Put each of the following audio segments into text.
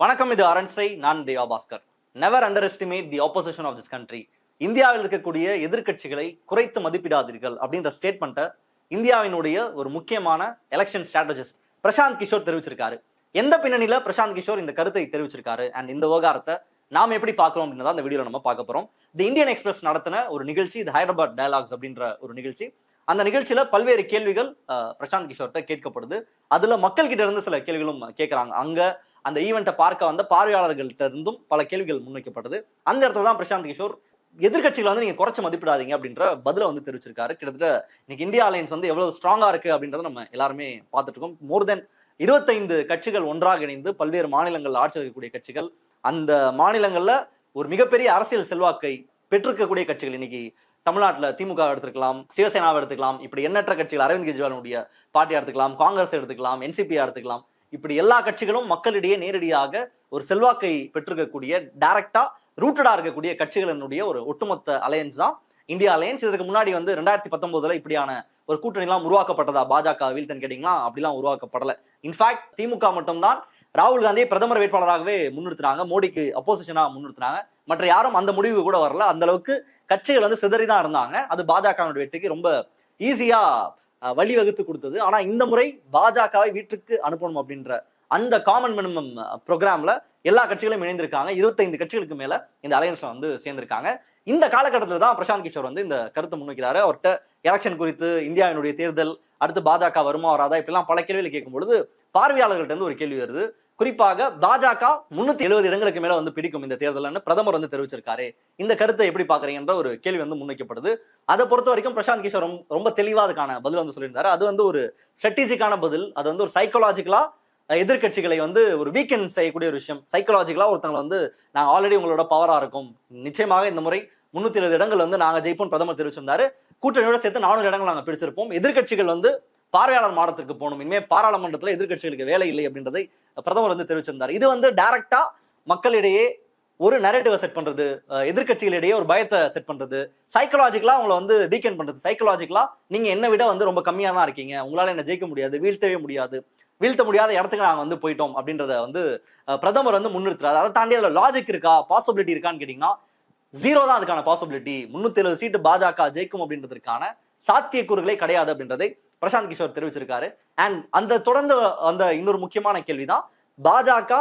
வணக்கம் இது அரண்சை நான் Deva Bhaskar. Never underestimate the opposition of this country இந்தியாவில் இருக்கக்கூடிய எதிர்க்கட்சிகளை குறைத்து மதிப்பிடாதீர்கள் அப்படின்ற ஸ்டேட்மெண்ட்டை இந்தியாவினுடைய ஒரு முக்கியமான எலெக்ஷன் ஸ்ட்ராட்டஜிஸ்ட் பிரசாந்த் கிஷோர் தெரிவிச்சிருக்காரு. எந்த பின்னணியில பிரசாந்த் கிஷோர் இந்த கருத்தை தெரிவிச்சிருக்காரு அண்ட் இந்த விவகாரத்தை நாம் எப்படி பார்க்கறோம் அப்படின்னு அந்த வீடியோ நம்ம பார்க்க போறோம். தி இந்தியன் எக்ஸ்பிரஸ் நடத்தின ஒரு நிகழ்ச்சி இது ஹைதராபாத் டயலாக்ஸ் அப்படின்ற ஒரு நிகழ்ச்சி. அந்த நிகழ்ச்சியில பல்வேறு கேள்விகள் பிரசாந்த் கிஷோர்கிட்ட கேட்கப்படுது. அதுல மக்கள் கிட்ட இருந்து சில கேள்விகளும் கேட்கறாங்க அங்க அந்த ஈவெண்ட்டை பார்க்க வந்த பார்வையாளர்கள்ட்ட இருந்தும் பல கேள்விகள் முன்வைக்கப்பட்டது. அந்த இடத்துல தான் பிரசாந்த் கிஷோர் எதிர்க்கட்சிகளை வந்து நீங்க குறைச்ச மதிப்பிடாதீங்க அப்படின்ற பதில வந்து தெரிவிச்சிருக்காரு. கிட்டத்தட்ட இன்னைக்கு இந்தியா அலையன்ஸ் வந்து எவ்வளவு ஸ்ட்ராங்கா இருக்கு அப்படின்றத நம்ம எல்லாருமே பார்த்துட்டு இருக்கோம். மோர் தென் இருபத்தைந்து கட்சிகள் ஒன்றாக இணைந்து பல்வேறு மாநிலங்கள் ஆட்சி இருக்கக்கூடிய கட்சிகள் அந்த மாநிலங்கள்ல ஒரு மிகப்பெரிய அரசியல் செல்வாக்கை பெற்றிருக்கக்கூடிய கட்சிகள் இன்னைக்கு தமிழ்நாட்டில் திமுக எடுத்துக்கலாம் சிவசேனாவை எடுத்துக்கலாம் இப்படி எண்ணற்ற கட்சிகள் அரவிந்த் கெஜ்ரிவாலுடைய பார்ட்டியாக எடுத்துக்கலாம் காங்கிரஸ் எடுத்துக்கலாம் என்சிபியா எடுத்துக்கலாம் இப்படி எல்லா கட்சிகளும் மக்களிடையே நேரடியாக ஒரு செல்வாக்கை பெற்றிருக்கக்கூடிய டைரக்டா ரூட்டடா இருக்கக்கூடிய கட்சிகளினுடைய ஒரு ஒட்டுமொத்த அலையன்ஸ் தான் இந்தியா அலையன்ஸ் இதற்கு முன்னாடி வந்து ரெண்டாயிரத்தி பத்தொன்பதுல இப்படியான ஒரு கூட்டணி எல்லாம் உருவாக்கப்பட்டதா? பாஜக வீழ்த்தன் கேட்டீங்களா? அப்படிலாம் உருவாக்கப்படல. இன்ஃபேக்ட் திமுக மட்டும்தான் ராகுல் காந்தியை பிரதமர் வேட்பாளராகவே முன்னிறுத்தினாங்க மோடிக்கு அப்போசிஷனா முன்னிறுத்தினாங்க. மற்ற யாரும் அந்த முடிவு கூட வரல. அந்த அளவுக்கு கட்சிகள் வந்து சிதறி தான் இருந்தாங்க. அது பாஜகவினுடைய வெற்றிக்கு ரொம்ப ஈஸியா வழிவகுத்து கொடுத்தது. ஆனா இந்த முறை பாஜகவை வீட்டுக்கு அனுப்பணும் அப்படின்ற அந்த காமன் மினிமம் ப்ரோக்ராம்ல எல்லா கட்சிகளும் இணைந்திருக்காங்க. இருபத்தைந்து கட்சிகளுக்கு மேல இந்த அலையன்ஸ்ல வந்து சேர்ந்திருக்காங்க. இந்த காலகட்டத்தில் தான் பிரசாந்த் கிஷோர் வந்து இந்த கருத்தை முன்வைக்கிறாரு. அவர்கிட்ட எலெக்ஷன் குறித்து இந்தியாவினுடைய தேர்தல் அடுத்து பாஜக வருமா வராதா இப்படிலாம் பல கேள்விகள் கேட்கும் பொழுது பார்வையாளர்கள்ட்ட இருந்து ஒரு கேள்வி வருது. குறிப்பாக பாஜக முன்னூத்தி எழுபது இடங்களுக்கு மேல வந்து பிடிக்கும் இந்த தேர்தல்னு பிரதமர் வந்து தெரிவிச்சிருக்காரு. இந்த கருத்தை எப்படி பாக்குறீங்கன்ற ஒரு கேள்வி வந்து முன்வைக்கப்படுது. அதை பொறுத்த வரைக்கும் பிரசாந்த் கிஷோர் ரொம்ப- ரொம்ப தெளிவா அதுக்கான பதில் வந்து சொல்லியிருந்தாரு. அது வந்து ஒரு ஸ்ட்ராட்டஜிக்கான பதில். அது வந்து ஒரு சைக்கலாஜிக்கலா எதிர்க்கட்சிகளை வந்து ஒரு வீக்கெண்ட் செய்யக்கூடிய ஒரு விஷயம். சைக்கலாஜிக்கலா ஒருத்தவங்க வந்து நாங்க ஆல்ரெடி உங்களோட பவரா இருக்கும். நிச்சயமாக இந்த முறை முன்னூத்தி எழுபது இடங்கள் வந்து நாங்க ஜெயிப்போம் பிரதமர் தெரிவிச்சிருந்தாரு. கூட்டணியோட சேர்த்து நானூறு இடங்கள் நாங்க பிடிச்சிருப்போம் எதிர்க்கட்சிகள் வந்து பார்வையாளர் மாடத்திற்கு போகணும். இனிமே பாராளுமன்றத்தில் எதிர்க்கட்சிகளுக்கு வேலை இல்லை அப்படின்றதை பிரதமர் வந்து தெரிவிச்சிருந்தார். இது வந்து டைரக்டா மக்களிடையே ஒரு நரேட்டிவை செட் பண்றது எதிர்கட்சிகளிடையே எதிர்க்கட்சிகளிடையே ஒரு பயத்தை செட் பண்றது சைக்கலாஜிக்கலா உங்களை வந்து வீக்கெண்ட் பண்றது. சைக்கலாஜிக்கலா நீங்க என்ன விட வந்து ரொம்ப கம்மியா தான் இருக்கீங்க. உங்களால என்ன ஜெயிக்க முடியாது வீழ்த்தவே முடியாது. வீழ்த்த முடியாத இடத்துக்கு நாங்கள் வந்து போயிட்டோம் அப்படின்றத வந்து பிரதமர் வந்து முன்னிறுத்துறாரு. அதை தாண்டி அதில் லாஜிக் இருக்கா? பாசிபிலிட்டி இருக்கான்னு கேட்டீங்கன்னா ஜீரோ தான் அதுக்கான பாசிபிலிட்டி முன்னூத்தி எழுபது சீட்டு பாஜக ஜெயிக்கும் அப்படின்றதுக்கான சாத்தியக்கூறுகளே கிடையாது அப்படின்றதை பிரசாந்த் கிஷோர் தெரிவிச்சிருக்காரு. அண்ட் அந்த தொடர்ந்து அந்த இன்னொரு முக்கியமான கேள்விதான் பாஜக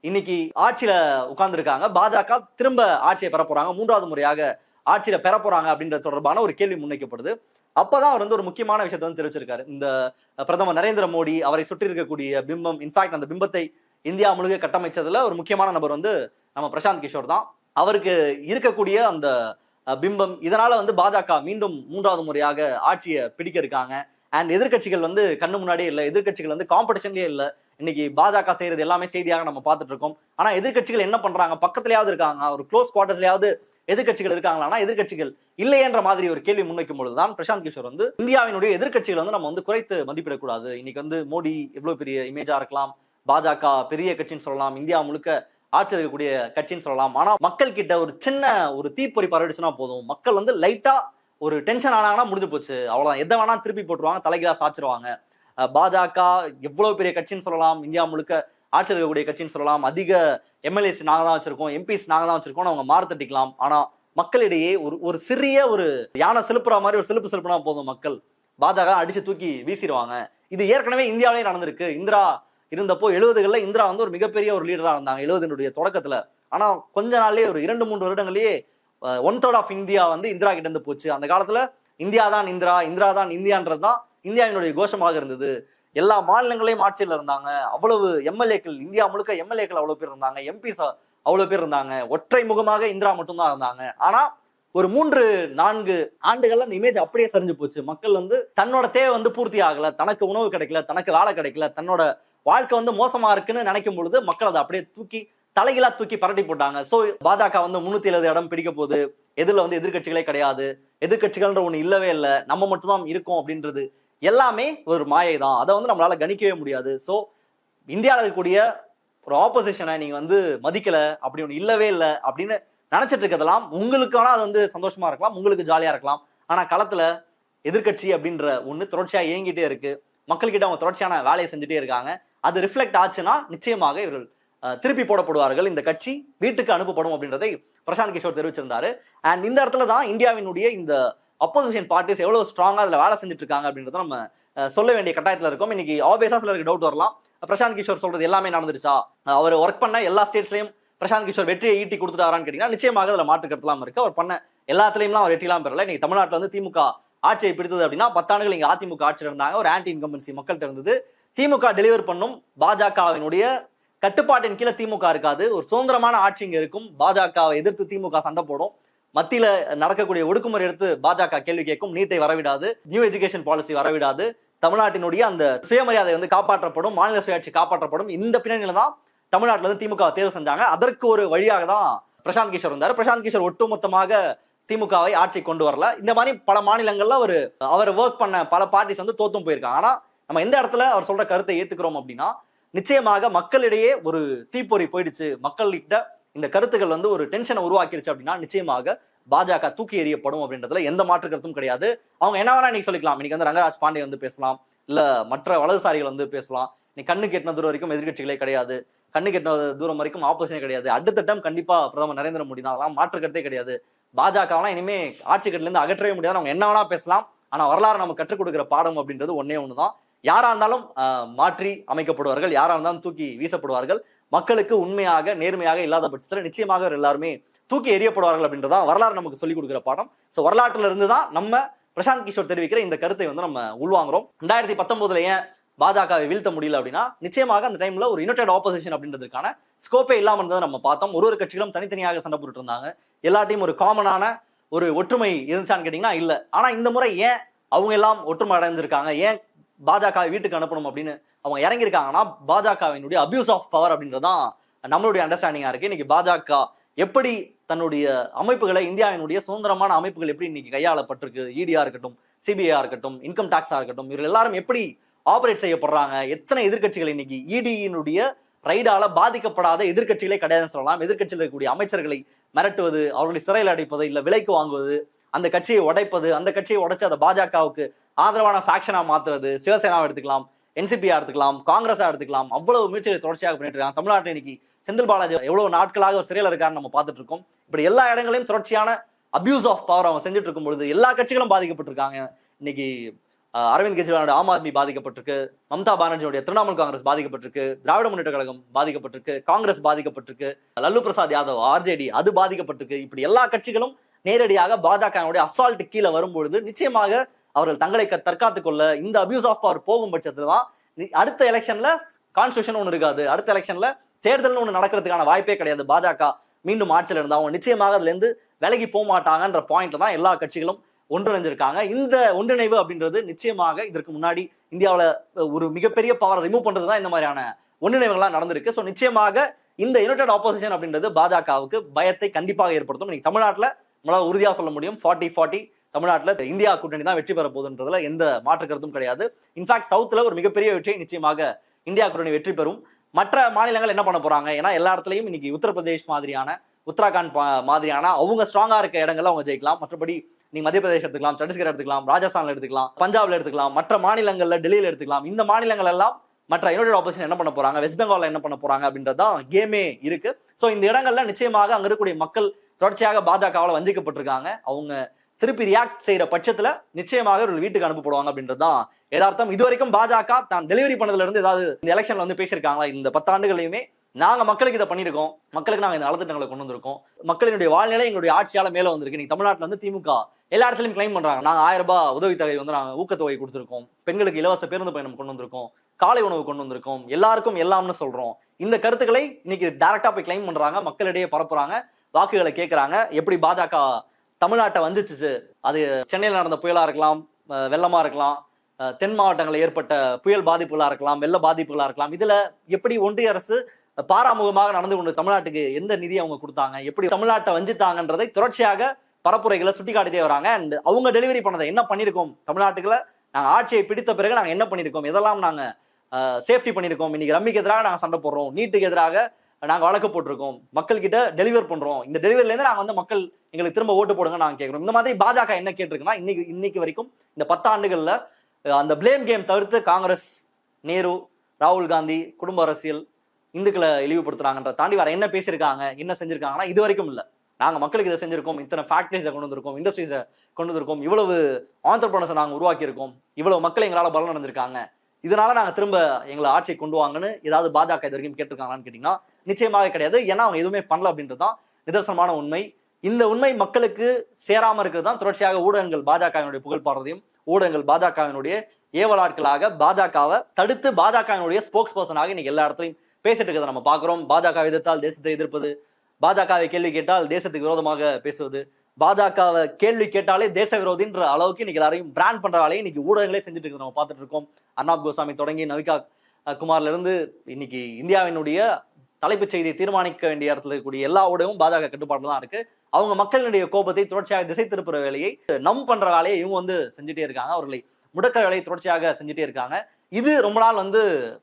இன்னைக்கு ஆட்சியில உட்கார்ந்துருக்காங்க. பாஜக திரும்ப ஆட்சியை பெற போறாங்க. மூன்றாவது முறையாக ஆட்சியில பெற போறாங்க அப்படின்ற தொடர்பான ஒரு கேள்வி முன்வைக்கப்படுது. அப்பதான் அவர் வந்து ஒரு முக்கியமான விஷயத்தை வந்து தெரிவிச்சிருக்காரு. இந்த பிரதமர் நரேந்திர மோடி அவரை சுற்றி இருக்கக்கூடிய பிம்பம் இன்ஃபேக்ட் அந்த பிம்பத்தை இந்தியா முழுக்க கட்டமைச்சதுல ஒரு முக்கியமான நபர் வந்து நம்ம பிரசாந்த் கிஷோர் தான். அவருக்கு இருக்கக்கூடிய அந்த பிம்பம். இதனால வந்து பாஜக மீண்டும் மூன்றாவது முறையாக ஆட்சியை பிடிக்க இருக்காங்க. அண்ட் எதிர்க்கட்சிகள் வந்து கண்ணு முன்னாடியே இல்லை. எதிர்க்கட்சிகள் வந்து காம்படிஷன்லயே இல்லை. இன்னைக்கு பாஜக செய்யறது எல்லாமே செய்தியாக நம்ம பார்த்துட்டு இருக்கோம். ஆனா எதிர்க்கட்சிகள் என்ன பண்றாங்க? பக்கத்துலயாவது இருக்காங்க. ஒரு க்ளோஸ் குவார்டர்ஸ்லயாவது எதிர்கட்சிகள் இருக்காங்களான்னா எதிர்க்கட்சிகள் இல்லையென்ற மாதிரி ஒரு கேள்வி முன்வைக்கும் பொழுதுதான் பிரசாந்த் கிஷோர் வந்து இந்தியாவினுடைய எதிர்க்கட்சிகள் வந்து நம்ம வந்து குறைத்து மதிப்பிடக்கூடாது. இன்னைக்கு வந்து மோடி எவ்வளவு பெரிய இமேஜா இருக்கலாம். பாஜக பெரிய கட்சின்னு சொல்லலாம். இந்தியா முழுக்க ஆட்சி இருக்கக்கூடிய கட்சின்னு சொல்லலாம். ஆனா மக்கள் கிட்ட ஒரு சின்ன ஒரு தீப்பொறி பரவிடுச்சுன்னா போதும். மக்கள் வந்து லைட்டா ஒரு டென்ஷன் ஆனாங்கன்னா முடிஞ்சு போச்சு. அவ்வளவுதான். எதை வேணா திருப்பி போட்டுருவாங்க தலைகிலா சாச்சிருவாங்க பாஜக எவ்வளவு பெரிய கட்சின்னு சொல்லலாம். இந்தியா முழுக்க ஆட்சி இருக்கக்கூடிய கட்சின்னு சொல்லலாம். அதிக எம்எல்ஏஸ் நாங்க தான் வச்சிருக்கோம். எம்பிஸ் நாங்க தான் வச்சிருக்கோம் அவங்க மாறுத்தட்டிக்கலாம் ஆனால் ஆனா மக்களிடையே ஒரு ஒரு சிறிய ஒரு யானை செலுப்புற மாதிரி ஒரு செலுப்பு செலுப்புனா போதும் மக்கள். பாஜக அடிச்சு தூக்கி வீசிடுவாங்க. இது ஏற்கனவே இந்தியாவிலேயே நடந்திருக்கு. இந்திரா இருந்தப்போ எழுபதுகளில் இந்திரா வந்து ஒரு மிகப்பெரிய ஒரு லீடராக இருந்தாங்க எழுபதுனுடைய தொடக்கத்தில். ஆனால் கொஞ்ச நாள்லேயே ஒரு இரண்டு மூன்று வருடங்களே ஒன் தேர்ட் ஆஃப் இந்தியா வந்து இந்திரா கிட்ட இருந்து போச்சு. அந்த காலத்தில் இந்தியா தான் இந்திரா இந்திரா தான் இந்தியான்றது தான் இந்தியாவினுடைய கோஷமாக இருந்தது. எல்லா மாநிலங்களையும் ஆட்சியில் இருந்தாங்க. அவ்வளவு எம்எல்ஏக்கள் இந்தியா முழுக்க எம்எல்ஏக்கள் அவ்வளோ பேர் இருந்தாங்க எம்பிஸ் அவ்வளோ பேர் இருந்தாங்க. ஒற்றை முகமாக இந்திரா மட்டும்தான் இருந்தாங்க. ஆனால் ஒரு மூன்று நான்கு ஆண்டுகள்ல அந்த இமேஜ் அப்படியே சரிஞ்சு போச்சு. மக்கள் வந்து தன்னோட தேவை வந்து பூர்த்தி ஆகல. தனக்கு உணவு கிடைக்கல தனக்கு வேலை கிடைக்கல தன்னோட வாழ்க்கை வந்து மோசமா இருக்குன்னு நினைக்கும் பொழுது மக்கள் அதை அப்படியே தூக்கி தலைகளா தூக்கி பரட்டி போட்டாங்க. சோ பாஜக வந்து முன்னூத்தி எழுபது இடம் பிடிக்க போகுது. எதிரில் வந்து எதிர்க்கட்சிகளே கிடையாது. எதிர்க்கட்சிகள்ன்ற ஒண்ணு இல்லவே இல்லை. நம்ம மட்டும்தான் இருக்கோம் அப்படின்றது எல்லாமே ஒரு மாயை தான் அதை வந்து நம்மளால கணிக்கவே முடியாது. சோ இந்தியாவில் இருக்கக்கூடிய ஒரு ஆப்போசிஷனை நீங்க வந்து மதிக்கல அப்படி ஒண்ணு இல்லவே இல்லை அப்படின்னு நினைச்சிட்டு இருக்கிறதெல்லாம் உங்களுக்கான அது வந்து சந்தோஷமா இருக்கலாம் உங்களுக்கு ஜாலியா இருக்கலாம். ஆனா களத்துல எதிர்க்கட்சி அப்படின்ற ஒண்ணு தொடர்ச்சியா இயங்கிட்டே இருக்கு. மக்கள்கிட்ட அவங்க தொடர்ச்சியான வேலையை செஞ்சுட்டே இருக்காங்க. அது ரிஃப்ளெக்ட் ஆச்சுன்னா நிச்சயமாக இவர்கள் திருப்பி போடப்படுவார்கள். இந்த கட்சி வீட்டுக்கு அனுப்பப்படும் அப்படின்றதை பிரசாந்த் கிஷோர் தெரிவிச்சிருந்தாரு. அண்ட் இந்த இடத்துல தான் இந்தியாவினுடைய இந்த அப்போசிஷன் பார்ட்டிஸ் எவ்வளவு ஸ்ட்ராங்கா அதுல வேலை செஞ்சுட்டு இருக்காங்க அப்படின்றத நம்ம சொல்ல வேண்டிய கட்டாயத்துல இருக்கும். இன்னைக்கு ஆபியஸாக சிலருக்கு டவுட் வரலாம். பிரசாந்த் கிஷோர் சொல்றது எல்லாமே நடந்துருச்சா? அவர் ஒர்க் பண்ண எல்லா ஸ்டேட்ஸ்லயும் பிரசாந்த் கிஷோர் வெற்றியை ஈட்டி கொடுத்துட்டாரான்னு கேட்டீங்கன்னா நிச்சயமாக அதில் மாற்று கருத்துலாம் இருக்கு. அவர் பண்ண எல்லாத்துலயும்லாம் அவர் வெற்றிலாம் பெறல. இன்னைக்கு தமிழ்நாட்டில் வந்து திமுக ஆட்சியை பிடித்தது அப்படின்னா பத்தாண்டுகள் இங்கே அதிமுக ஆட்சியில் இருந்தாங்க. ஒரு ஆன்டி இன்கம்பன்சி மக்கள்கிட்ட இருந்தது. திமுக டெலிவர் பண்ணும். பாஜகவினுடைய கட்டுப்பாட்டின் கீழே திமுக இருக்காது. ஒரு சுதந்திரமான ஆட்சி இங்கே இருக்கும். பாஜகவை எதிர்த்து திமுக சண்டை போடும். மத்தியில் நடக்கக்கூடிய ஒடுக்குமுறை எடுத்து பாஜக கேள்வி கேட்கும். நீட்டை வரவிடாது. நியூ எஜுகேஷன் பாலிசி வரவிடாது. தமிழ்நாட்டினுடைய அந்த சுயமரியாதை வந்து காப்பாற்றப்படும். மாநில சுயாட்சி காப்பாற்றப்படும். இந்த பின்னணியில தான் தமிழ்நாட்டில் இருந்து திமுக தேர்வு செஞ்சாங்க. அதற்கு ஒரு வழியாக தான் பிரசாந்த் கிஷோர் வந்தார். பிரசாந்த் கிஷோர் ஒட்டுமொத்தமாக திமுகவை ஆட்சி கொண்டு வரல. இந்த மாதிரி பல மாநிலங்கள்ல ஒரு அவர் ஒர்க் பண்ண பல பார்ட்டிஸ் வந்து தோத்தும் போயிருக்காங்க. ஆனா நம்ம எந்த இடத்துல அவர் சொல்ற கருத்தை ஏத்துக்கிறோம் அப்படின்னா நிச்சயமாக மக்களிடையே ஒரு தீப்பொறி போயிடுச்சு. மக்கள்கிட்ட இந்த கருத்துக்கள் வந்து ஒரு டென்ஷனை உருவாக்கிருச்சு அப்படின்னா நிச்சயமாக பாஜக தூக்கி எறியப்படும் அப்படின்றதுல எந்த மாற்று கருத்தும் கிடையாது. அவங்க என்ன வேணா இன்னைக்கு சொல்லிக்கலாம். இன்னைக்கு வந்து ரங்கராஜ் பாண்டே வந்து பேசலாம். இல்ல மற்ற வலதுசாரிகள் வந்து பேசலாம். நீ கண்ணு கெட்டின தூரம் வரைக்கும் எதிர்க்கட்சிகளே கிடையாது. கண்ணு கெட்டின தூரம் வரைக்கும் ஆப்போசிஷனே கிடையாது. அடுத்த டைம் கண்டிப்பா பிரதமர் நரேந்திர மோடி தான். அதெல்லாம் மாற்று கருத்தே கிடையாது. பாஜகவெல்லாம் இனிமே ஆட்சி கட்டிலிருந்து அகற்றவே முடியாது. அவங்க என்ன வேணா பேசலாம். ஆனால் வரலாறு நம்ம கற்றுக் கொடுக்கிற பாடம் அப்படின்றது ஒன்னே ஒன்னுதான் யாராக இருந்தாலும் மாற்றி அமைக்கப்படுவார்கள். யாராக இருந்தாலும் தூக்கி வீசப்படுவார்கள். மக்களுக்கு உண்மையாக நேர்மையாக இல்லாத பட்சத்தில் நிச்சயமாக எல்லாருமே தூக்கி எறியப்படுவார்கள் அப்படின்றதா வரலாறு நமக்கு சொல்லிக் கொடுக்கிற பாடம். ஸோ வரலாற்றுல இருந்து தான் நம்ம பிரசாந்த் கிஷோர் தெரிவிக்கிற இந்த கருத்தை வந்து நம்ம உள்வாங்குறோம். ரெண்டாயிரத்தி பத்தொன்பதுல ஏன் பாஜகவை வீழ்த்த முடியல அப்படின்னா நிச்சயமாக அந்த டைம்ல ஒரு யுனைடெட் ஆப்போசிஷன் அப்படின்றதுக்கான ஸ்கோப்பே இல்லாம இருந்ததை நம்ம பார்த்தோம். ஒரு ஒரு கட்சிகளும் தனித்தனியாக சண்டை போட்டுட்டு இருந்தாங்க எல்லாத்தையும் ஒரு காமனான ஒரு ஒற்றுமை இருந்துச்சான்னு கேட்டீங்கன்னா இல்ல. ஆனா இந்த முறை ஏன் அவங்க எல்லாம் ஒற்றுமை அடைஞ்சிருக்காங்க? ஏன் பாஜக வீட்டுக்கு அனுப்பணும் அப்படின்னு அவங்க இறங்கியிருக்காங்கன்னா பாஜகவினுடைய அபியூஸ் ஆஃப் பவர் அப்படின்றதான் நம்மளுடைய அண்டர்ஸ்டாண்டிங்கா இருக்கு. இன்னைக்கு பாஜக எப்படி தன்னுடைய அமைப்புகளை இந்தியாவினுடைய சுதந்திரமான அமைப்புகள் எப்படி இன்னைக்கு கையாளப்பட்டிருக்கு? இடியா இருக்கட்டும் சிபிஐ இருக்கட்டும் இன்கம் டாக்ஸா இருக்கட்டும் இவர்கள் எல்லாரும் எப்படி ஆபரேட் செய்யப்படுறாங்க. எத்தனை எதிர்கட்சிகள் இன்னைக்கு இடியினுடைய ரைடால பாதிக்கப்படாத எதிர்க்கட்சிகளே கிடையாதுன்னு சொல்லலாம். எதிர்க்கட்சியில் இருக்கக்கூடிய அமைச்சர்களை மிரட்டுவது அவர்களை சிறையில் அடைப்பது இல்ல விலைக்கு வாங்குவது அந்த கட்சியை உடைப்பது அந்த கட்சியை உடைச்சு அதை பாஜகவுக்கு ஆதரவான ஃபேக்ஷனா மாத்துறது சிவசேனாவை எடுத்துக்கலாம் என்சிபியா எடுத்துக்கலாம் காங்கிரஸா எடுத்துக்கலாம் அவ்வளவு முயற்சிகளை தொடர்ச்சியாக பண்ணிட்டு இருக்காங்க. தமிழ்நாட்டில் இன்னைக்கு செந்தில் பாலாஜி எவ்வளவு நாட்களாக ஒரு சிறையில் இருக்காருன்னு நம்ம பார்த்துட்டு இருக்கோம். இப்படி எல்லா இடங்களையும் தொடர்ச்சியான அபியூஸ் ஆஃப் பவர் அவங்க செஞ்சுட்டு இருக்கும் பொழுது எல்லா கட்சிகளும் பாதிக்கப்பட்டிருக்காங்க. இன்னைக்கு அரவிந்த் கெஜ்ரிவாலோட ஆம் ஆத்மி பாதிக்கப்பட்டிருக்கு. மம்தா பானர்ஜியோடைய திரிணாமுல் காங்கிரஸ் பாதிக்கப்பட்டிருக்கு. திராவிட முன்னேற்ற கழகம் பாதிக்கப்பட்டிருக்கு. காங்கிரஸ் பாதிக்கப்பட்டிருக்கு. லல்லு பிரசாத் யாதவ் ஆர்ஜேடி அது பாதிக்கப்பட்டிருக்கு. இப்படி எல்லா கட்சிகளும் நேரடியாக பாஜகவுடைய அசால்ட் கீழே வரும்பொழுது நிச்சயமாக அவர்கள் தங்களை தற்காத்துக் கொள்ள இந்த அபியூஸ் ஆஃப் பவர் போகும் பட்சத்துல தான் அடுத்த எலெக்ஷன்ல கான்ஸ்டியூஷன் ஒன்று இருக்காது. அடுத்த எலெக்ஷன்ல தேர்தல்னு ஒன்று நடக்கிறதுக்கான வாய்ப்பே கிடையாது. பாஜக மீண்டும் ஆட்சியில் இருந்தால் அவங்க நிச்சயமாக அதுலேருந்து விலகி போக மாட்டாங்கன்ற பாயிண்ட்ல தான் எல்லா கட்சிகளும் ஒன்றிணைஞ்சிருக்காங்க இந்த ஒன்றிணைவு அப்படின்றது நிச்சயமாக இதற்கு முன்னாடி இந்தியாவில் ஒரு மிகப்பெரிய பவரை ரிமூவ் பண்றது தான் இந்த மாதிரியான ஒன்றிணைவுகள்லாம் நடந்திருக்கு. ஸோ நிச்சயமாக இந்த யுனைடெட் ஆப்போசிஷன் அப்படின்றது பாஜகவுக்கு பயத்தை கண்டிப்பாக ஏற்படுத்தும். இன்னைக்கு தமிழ்நாட்டில் நம்மளால் உறுதியாக சொல்ல முடியும். ஃபார்ட்டி ஃபார்ட்டி தமிழ்நாட்டில் இந்தியா கூட்டணி தான் வெற்றி பெற போகுதுன்றதுல எந்த மாற்று கருத்தும் கிடையாது. இன்ஃபேக்ட் சவுத்தில் ஒரு மிகப்பெரிய வெற்றியை நிச்சயமாக இந்தியா கூட்டணி வெற்றி பெறும். மற்ற மாநிலங்கள் என்ன பண்ண போறாங்க? ஏன்னா எல்லா இடத்துலையும் இன்னைக்கு உத்தரப்பிரதேஷ் மாதிரியான உத்தராகண்ட் மாதிரியான அவங்க ஸ்ட்ராங்காக இருக்க இடங்கள்ல அவங்க ஜெயிக்கலாம். மற்றபடி நீங்க மத்திய பிரதேஷ் எடுத்துக்கலாம் சத்தீஸ்கர் எடுத்துக்கலாம் ராஜஸ்தான்ல எடுத்துக்கலாம் பஞ்சாப்ல எடுத்துக்கலாம் மற்ற மாநிலங்கள்ல டெல்லியில எடுத்துக்கலாம். இந்த மாநிலங்கள் எல்லாம் மற்ற யுனைடெட் ஆப்போசிஷன் என்ன பண்ண போறாங்க? வெஸ்ட் பெங்கால்ல என்ன பண்ண போறாங்க அப்படின்றதுதான் கேமே இருக்கு. சோ இந்த இடங்கள்ல நிச்சயமாக அங்க இருக்கக்கூடிய மக்கள் தொடர்ச்சியாக பாஜகவால் வஞ்சிக்கப்பட்டிருக்காங்க. அவங்க திருப்பி ரியாக்ட் செய்யற பட்சத்துல நிச்சயமாக ஒரு வீட்டுக்கு அனுப்பப்படுவாங்க அப்படின்றதுதான் யதார்த்தம். இதுவரைக்கும் பாஜக தான் டெலிவரி பண்ணதுல இருந்து ஏதாவது இந்த எலெக்ஷன்ல வந்து பேசியிருக்காங்களா? இந்த பத்தாண்டுகளையுமே நாங்க மக்களுக்கு இதை பண்ணியிருக்கோம். மக்களுக்கு நாங்க இந்த நலத்திட்டங்களை கொண்டு வந்திருக்கோம். மக்களினுடைய வாழ்நிலை எங்களுடைய ஆட்சியால மேல வந்திருக்கு. நீங்க தமிழ்நாட்டுல வந்து திமுக எல்லா இடத்துலயும் கிளைம் பண்றாங்க. நாங்க ஆயிரம் ரூபாய் உதவித்தொகை வந்து நாங்க ஊக்கத்தொகை கொடுத்துருக்கோம். பெண்களுக்கு இலவச பேருந்து பயணம் கொண்டு வந்திருக்கோம். காலை உணவு கொண்டு வந்திருக்கோம். எல்லாருக்கும் எல்லாம்னு சொல்றோம். இந்த கருத்துக்களை இன்னைக்கு டைரக்டா போய் கிளைம் பண்றாங்க. மக்களிடையே பரப்புறாங்க. வாக்குகளை கேட்கறாங்க எப்படி பாஜக தமிழ்நாட்டை வஞ்சிச்சுச்சு. அது சென்னையில் நடந்த புயலா இருக்கலாம் அஹ் வெள்ளமா இருக்கலாம் தென் மாவட்டங்களில் ஏற்பட்ட புயல் பாதிப்புகளா இருக்கலாம் வெள்ள பாதிப்புகளா இருக்கலாம். இதுல எப்படி ஒன்றிய அரசு பாராமுகமாக நடந்து கொண்டு தமிழ்நாட்டுக்கு எந்த நிதி அவங்க கொடுத்தாங்க? எப்படி தமிழ்நாட்டை வஞ்சித்தாங்கன்றதை தொடர்ச்சியாக பரப்புரைகளை சுட்டி காட்டிட்டே வராங்க. அண்ட் அவங்க டெலிவரி பண்ணதை என்ன பண்ணியிருக்கோம் தமிழ்நாட்டுக்குள்ள நாங்கள் ஆட்சியை பிடித்த பிறகு நாங்கள் என்ன பண்ணியிருக்கோம் இதெல்லாம் நாங்கள் சேஃப்டி பண்ணியிருக்கோம் இன்னைக்கு ரம்மிக்கு எதிராக நாங்கள் சண்டை போடுறோம். நீட்டுக்கு எதிராக நாங்கள் வழக்கு போட்டிருக்கோம். மக்கள் கிட்ட டெலிவர் பண்ணுறோம் இந்த டெலிவரிலேருந்து நாங்கள் வந்து மக்கள் எங்களுக்கு திரும்ப ஓட்டு போடுங்க நாங்கள் கேட்குறோம். இந்த மாதிரி பாஜக என்ன கேட்டிருக்குன்னா இன்னைக்கு இன்னைக்கு வரைக்கும் இந்த பத்தாண்டுகளில் அந்த பிளேம் கேம் தவிர்த்து காங்கிரஸ் நேரு ராகுல் காந்தி குடும்ப அரசியல் இந்துக்களை இழிவுபடுத்துறாங்கன்ற தாண்டி வேற என்ன பேசியிருக்காங்க என்ன செஞ்சிருக்காங்கன்னா இது வரைக்கும் இல்லை. நாங்கள் மக்களுக்கு இதை செஞ்சிருக்கோம். இத்தனை ஃபேக்ட்ரிஸை கொண்டு வந்திருக்கோம். இண்டஸ்ட்ரீஸை கொண்டு வந்திருக்கோம். இவ்வளவு ஆண்டர்பிரனர்ஸை நாங்கள் உருவாக்கியிருக்கோம். இவ்வளவு மக்கள் எங்களால் பலம் நடந்திருக்காங்க. இதனால நாங்கள் திரும்ப எங்களை ஆட்சியை கொண்டு வாங்கன்னு ஏதாவது பாஜக இது வரைக்கும் கேட்டிருக்காங்களான்னு கேட்டிங்கன்னா நிச்சயமாக கிடையாது. ஏன்னா அவங்க எதுவுமே பண்ணல அப்படின்றது தான் நிதர்சனமான உண்மை. இந்த உண்மை மக்களுக்கு சேராமல் இருக்கிறது தான் தொடர்ச்சியாக ஊடகங்கள் பாஜகவினுடைய புகழ் பாடுறதையும் ஊடகங்கள் பாஜகவினுடைய ஏவலாட்களாக பாஜகவை தடுத்து பாஜகவினுடைய ஸ்போக்ஸ் பர்சனாக இன்னைக்கு எல்லா இடத்துலையும் பேசிட்டு இருக்கிறத நம்ம பார்க்குறோம். பாஜக எதிர்த்தால் தேசத்தை எதிர்ப்பது பாஜகவை கேள்வி கேட்டால் தேசத்துக்கு விரோதமாக பேசுவது. பாஜகவை கேள்வி கேட்டாலே தேச விரோதின்ற அளவுக்கு இன்னைக்கு எல்லாரையும் பிராண்ட் பண்றாலே இன்னைக்கு ஊடகங்களே செஞ்சுட்டு இருக்கு நம்ம பார்த்துட்டு இருக்கோம். அர்ணாப் கோசாமி தொடங்கி நவிகா குமார்ல இருந்து இன்னைக்கு இந்தியாவினுடைய தலைப்புச் செய்தியை தீர்மானிக்க வேண்டிய இடத்துல இருக்கக்கூடிய எல்லா ஊடகமும் பாஜக கட்டுப்பாட்டில் தான் இருக்கு. அவங்க மக்களினுடைய கோபத்தை தொடர்ச்சியாக திசை திருப்புற வேலையை நம் பண்ற வேலையை இவங்க வந்து செஞ்சுட்டே இருக்காங்க. அவர்களை முடக்கிற வேலையை தொடர்ச்சியாக செஞ்சுட்டே இருக்காங்க. இது ரொம்ப நாள் வந்து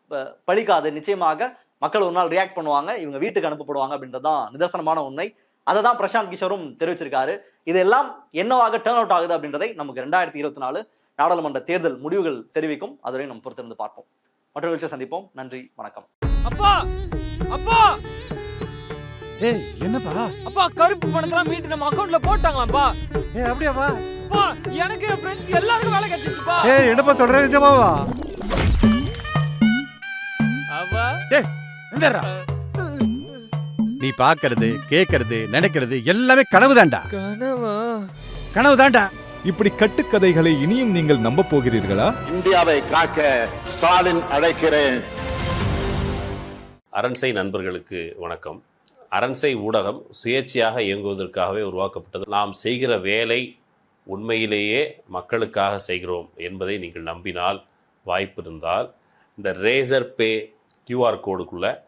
ப- பலிக்காது நிச்சயமாக மக்கள் ஒரு நாள் ரியாக்ட் பண்ணுவாங்க இவங்க வீட்டுக்கு அனுப்பப்படுவாங்க அப்படின்றதுதான் நிதர்சனமான உண்மை. அதை தான் பிரசாந்த் கிஷோரும் தெரிவிச்சிருக்காரு. இதெல்லாம் என்னவாக டேர்ன் அவுட் ஆகுது அப்படின்றதை நமக்கு ரெண்டாயிரத்தி இருபத்தி நாலு நாடாளுமன்ற தேர்தல் முடிவுகள் தெரிவிக்கும். அதுவரை நம்ம பொறுத்திருந்து பார்ப்போம். மற்றொரு விஷயம் சந்திப்போம். நன்றி வணக்கம். அப்பா! அப்பா! ஏய் என்னப்பா? அப்பா கருப்பு பணத்தெல்லாம் மீட்டு நம்ம அக்கவுண்ட்ல போட்டாங்களாப்பா ஏய் அப்படியாப்பா அப்பா எனக்கு என் ஃப்ரெண்ட்ஸ் எல்லாருக்கும் வேலை கிடைச்சிச்சுப்பா ஏய் என்னப்பா சொல்ற நிஜமாவா? அப்பா டேய் நீ பாக்குறது கேக்குறது நினைக்கிறது எல்லாமே கனவுதான்டா. கனவா? கனவுதான்டா. இப்படி கட்டுக்கதைகளை இனியும் நீங்கள் நம்ப போகிறீர்களா? இந்தியாவை காக்க ஸ்டாலின் அழைக்கிறேன். அரண்சை நண்பர்களுக்கு வணக்கம். அரண்சை ஊடகம் சுயேட்சையாக இயங்குவதற்காகவே உருவாக்கப்பட்டது. நாம் செய்கிற வேலை உண்மையிலேயே மக்களுக்காக செய்கிறோம் என்பதை நீங்கள் நம்பினால் வாய்ப்பு இருந்தால் இந்த ரேசர் பே கியூஆர் கோடுக்குள்ளே